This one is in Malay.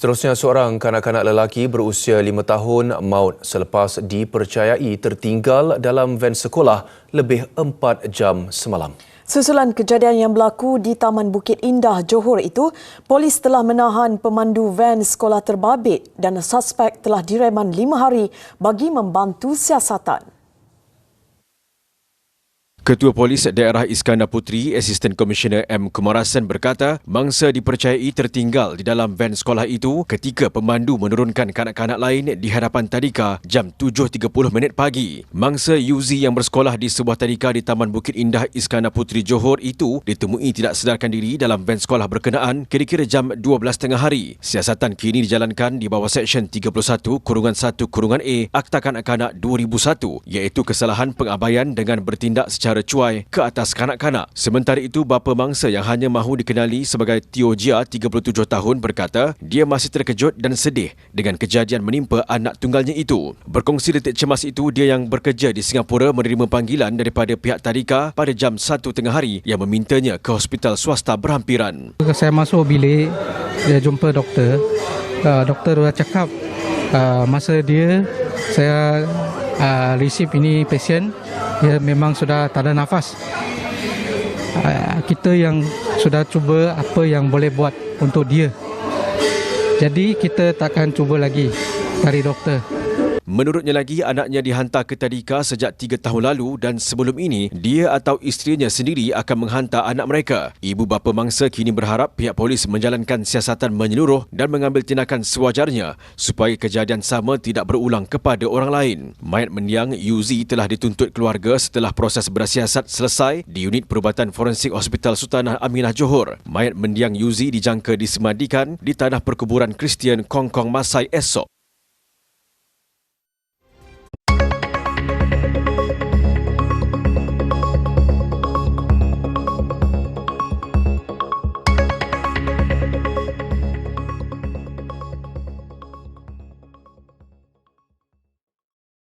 Seterusnya, seorang kanak-kanak lelaki berusia 5 tahun maut selepas dipercayai tertinggal dalam van sekolah lebih 4 jam semalam. Susulan kejadian yang berlaku di Taman Bukit Indah, Johor itu, polis telah menahan pemandu van sekolah terbabit dan suspek telah direman lima hari bagi membantu siasatan. Ketua Polis Daerah Iskandar Puteri, Asisten Komisioner M. Kumarasan berkata, mangsa dipercayai tertinggal di dalam van sekolah itu ketika pemandu menurunkan kanak-kanak lain di hadapan tadika jam 7.30 minit pagi. Mangsa Yuzi yang bersekolah di sebuah tadika di Taman Bukit Indah Iskandar Puteri Johor itu ditemui tidak sedarkan diri dalam van sekolah berkenaan kira-kira jam 12 tengah hari. Siasatan kini dijalankan di bawah Seksyen 31 Kurungan 1 Kurungan A Akta Kanak-Kanak 2001 iaitu kesalahan pengabaian dengan bertindak secara secara cuai ke atas kanak-kanak. Sementara itu, bapa mangsa yang hanya mahu dikenali sebagai Tio Jia, 37 tahun, berkata dia masih terkejut dan sedih dengan kejadian menimpa anak tunggalnya itu. Berkongsi detik cemas itu, dia yang bekerja di Singapura menerima panggilan daripada pihak tadika pada jam 1 tengah hari yang memintanya ke hospital swasta berhampiran. Saya masuk bilik, dia jumpa doktor. Uh, doktor dah cakap uh, masa dia saya uh, receive ini pasien dia memang sudah tak ada nafas. Uh, kita yang sudah cuba apa yang boleh buat untuk dia. Jadi kita takkan cuba lagi cari doktor. Menurutnya lagi, anaknya dihantar ke tadika sejak tiga tahun lalu dan sebelum ini, dia atau isterinya sendiri akan menghantar anak mereka. Ibu bapa mangsa kini berharap pihak polis menjalankan siasatan menyeluruh dan mengambil tindakan sewajarnya supaya kejadian sama tidak berulang kepada orang lain. Mayat mendiang Yuzi telah dituntut keluarga setelah proses bersiasat selesai di unit perubatan forensik Hospital Sultanah Aminah Johor. Mayat mendiang Yuzi dijangka disemadikan di tanah perkuburan Kristian Kong Kong Masai esok.